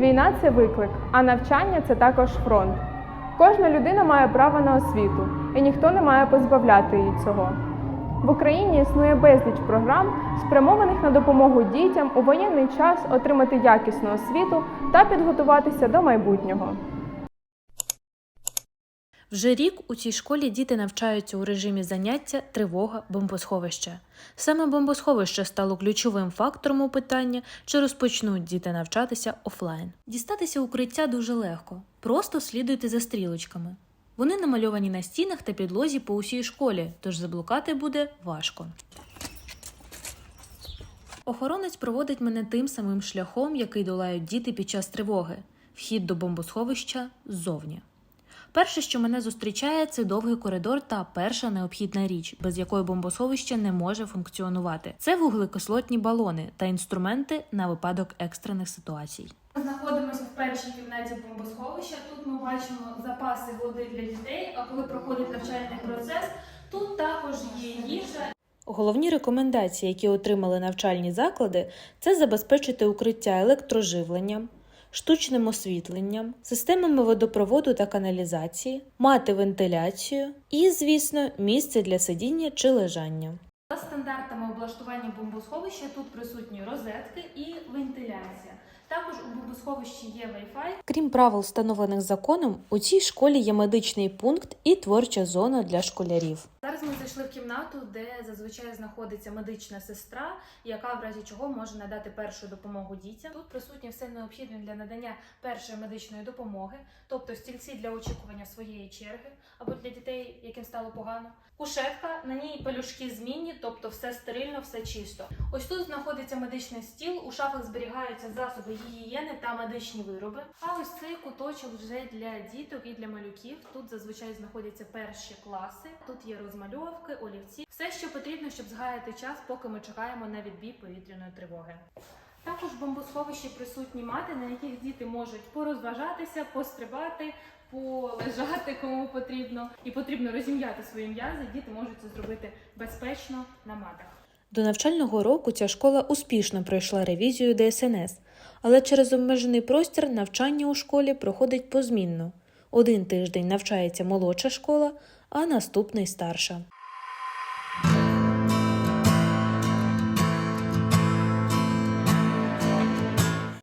Війна це виклик, а навчання це також фронт. Кожна людина має право на освіту, і ніхто не має позбавляти її цього. В Україні існує безліч програм, спрямованих на допомогу дітям у воєнний час отримати якісну освіту та підготуватися до майбутнього. Вже рік у цій школі діти навчаються у режимі заняття, тривога, бомбосховище. Саме бомбосховище стало ключовим фактором у питанні, чи розпочнуть діти навчатися офлайн. Дістатися укриття дуже легко, просто слідуйте за стрілочками. Вони намальовані на стінах та підлозі по усій школі, тож заблукати буде важко. Охоронець проводить мене тим самим шляхом, який долають діти під час тривоги вхід до бомбосховища ззовні. Перше, що мене зустрічає, це довгий коридор та перша необхідна річ, без якої бомбосховище не може функціонувати. Це вуглекислотні балони та інструменти на випадок екстрених ситуацій. Ми знаходимося в першій кімнаті бомбосховища. Тут ми бачимо запаси води для дітей. А коли проходить навчальний процес, тут також є їжа Головні рекомендації, які отримали навчальні заклади, це забезпечити укриття електроживленням, штучним освітленням, системами водопроводу та каналізації, мати вентиляцію і, звісно, місце для сидіння чи лежання. Стандартами облаштування бомбосховища тут присутні розетки і вентиляція. Також у бомбосховищі є Wi-Fi. Крім правил, встановлених законом, у цій школі є медичний пункт і творча зона для школярів. Зараз ми зайшли в кімнату, де зазвичай знаходиться медична сестра, яка в разі чого може надати першу допомогу дітям. Тут присутнє все необхідне для надання першої медичної допомоги, тобто стільці для очікування своєї черги або для дітей, яким стало погано. Кушетка, на ній пелюшки змінні, тобто все стерильно, все чисто. Ось тут знаходиться медичний стіл. У шафах зберігаються засоби гігієни та медичні вироби. А ось цей куточок вже для діток і для малюків. Тут зазвичай знаходяться перші класи. Тут є розмальовки, олівці, все, що потрібно, щоб згаяти час, поки ми чекаємо на відбій повітряної тривоги. Також в бомбосховищі присутні мати, на яких діти можуть порозважатися, пострибати, полежати кому потрібно, і потрібно розім'яти свої м'язи. Діти можуть це зробити безпечно на матах. До навчального року ця школа успішно пройшла ревізію ДСНС, але через обмежений простір навчання у школі проходить позмінно. Один тиждень навчається молодша школа, а наступний старша.